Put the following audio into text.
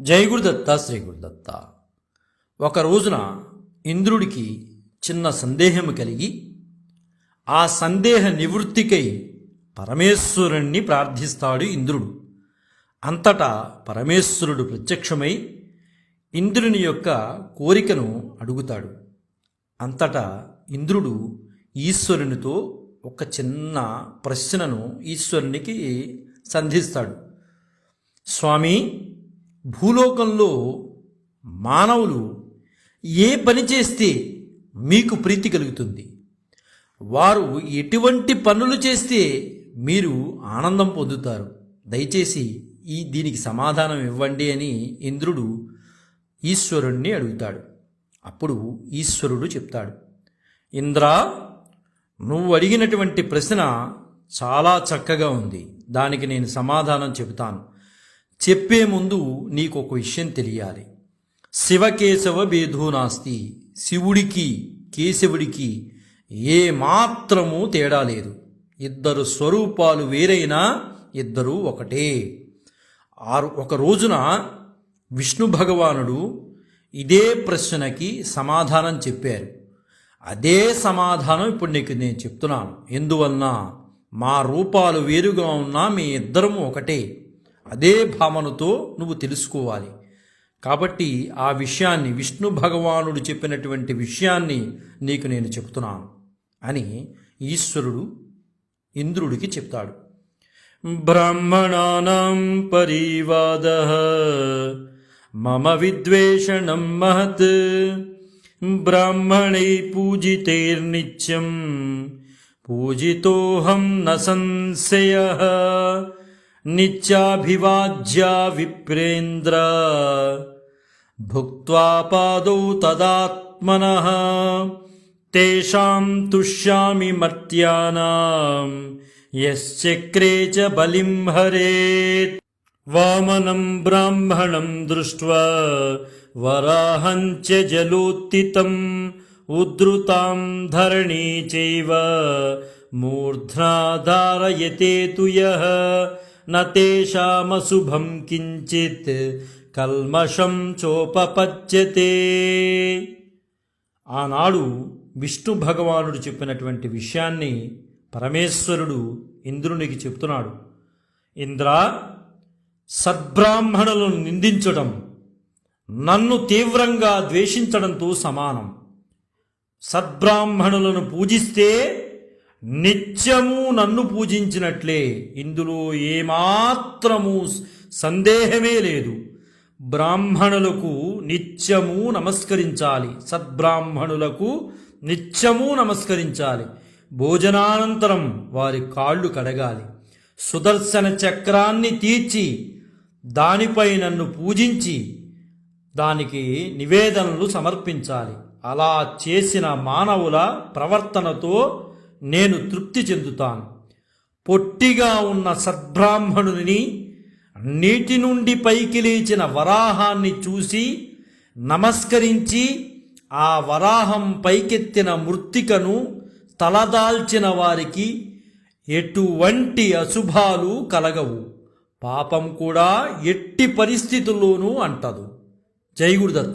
జై గురుదత్త శ్రీ గురుదత్త. ఒక రోజున ఇంద్రుడికి చిన్న సందేహం కలిగి ఆ సందేహ నివృత్తికై పరమేశ్వరుణ్ణి ప్రార్థిస్తాడు ఇంద్రుడు. అంతటా పరమేశ్వరుడు ప్రత్యక్షమై ఇంద్రుని యొక్క కోరికను అడుగుతాడు. అంతటా ఇంద్రుడు ఈశ్వరునితో ఒక చిన్న ప్రశ్నను ఈశ్వరునికి సంధిస్తాడు. స్వామి భూలోకంలో మానవులు ఏ పని చేస్తే మీకు ప్రీతి కలుగుతుంది? వారు ఎటువంటి పనులు చేస్తే మీరు ఆనందం పొందుతారు? దయచేసి ఈ దీనికి సమాధానం ఇవ్వండి అని ఇంద్రుడు ఈశ్వరుణ్ణి అడుగుతాడు. అప్పుడు ఈశ్వరుడు చెప్తాడు ఇంద్ర నువ్వు అడిగినటువంటి ప్రశ్న చాలా చక్కగా ఉంది. దానికి నేను సమాధానం చెబుతాను. చెప్పే ముందు నీకు ఒక విషయం తెలియాలి. శివకేశవ భేదో నాస్తి. శివుడికి కేశవుడికి ఏ మాత్రము తేడా లేదు. ఇద్దరు స్వరూపాలు వేరైనా ఇద్దరు ఒకటే. ఆరు ఒక రోజున విష్ణు భగవానుడు ఇదే ప్రశ్నకి సమాధానం చెప్పారు. అదే సమాధానం ఇప్పుడు నీకు నేను చెప్తున్నాను. ఎందువలన మా రూపాలు వేరుగా ఉన్నా మీ ఇద్దరము ఒకటే. అదే భావనతో నువ్వు తెలుసుకోవాలి. కాబట్టి ఆ విషయాన్ని విష్ణు భగవానుడు చెప్పినటువంటి విషయాన్ని నీకు నేను చెప్తున్నాను అని ఈశ్వరుడు ఇంద్రుడికి చెప్తాడు. బ్రాహ్మణానాం పరివాద మమ విద్వేషణం మహత్ బ్రాహ్మణై పూజితేర్నిత్యం పూజితోహం న సంశయ నిత్యాభివాజ్యా విప్రేంద్ర భుక్త్వా పాదౌ తదాత్మనః తేషాం తుష్యామి మర్త్యానాం యశ్చక్రే చ బలిం హరేత్ వామనం బ్రాహ్మణం దృష్ట్వా వరాహం చ జలోత్తితం ఉద్ధృతాం ధరణీ చైవ మూర్ధ్నా ధారయతే తు యః న తేషామశుభం కించిత్ కల్మషం చోపపచ్యతే ఆనాడు విష్ణు భగవానుడు చెప్పినటువంటి విషయాన్ని పరమేశ్వరుడు ఇంద్రునికి చెప్తున్నాడు. ఇంద్ర సద్బ్రాహ్మణులను నిందించడం నన్ను తీవ్రంగా ద్వేషించడంతో సమానం. సద్బ్రాహ్మణులను పూజిస్తే నిత్యము నన్ను పూజించినట్లే. ఇందులో ఏమాత్రము సందేహమే లేదు. బ్రాహ్మణులకు నిత్యము నమస్కరించాలి. సద్బ్రాహ్మణులకు నిత్యము నమస్కరించాలి. భోజనానంతరం వారి కాళ్ళు కడగాలి. సుదర్శన చక్రాన్ని తీర్చి దానిపై నన్ను పూజించి దానికి నివేదనలు సమర్పించాలి. అలా చేసిన మానవుల ప్రవర్తనతో నేను తృప్తి చెందుతాను. పొట్టిగా ఉన్న సద్బ్రాహ్మణుని నీటి నుండి పైకి లేచిన వరాహాన్ని చూసి నమస్కరించి ఆ వరాహం పైకెత్తిన మృత్తికను తలదాల్చిన వారికి ఎటువంటి అశుభాలు కలగవు. పాపం కూడా ఎట్టి పరిస్థితుల్లోనూ అంటదు. జై గురుదత్త.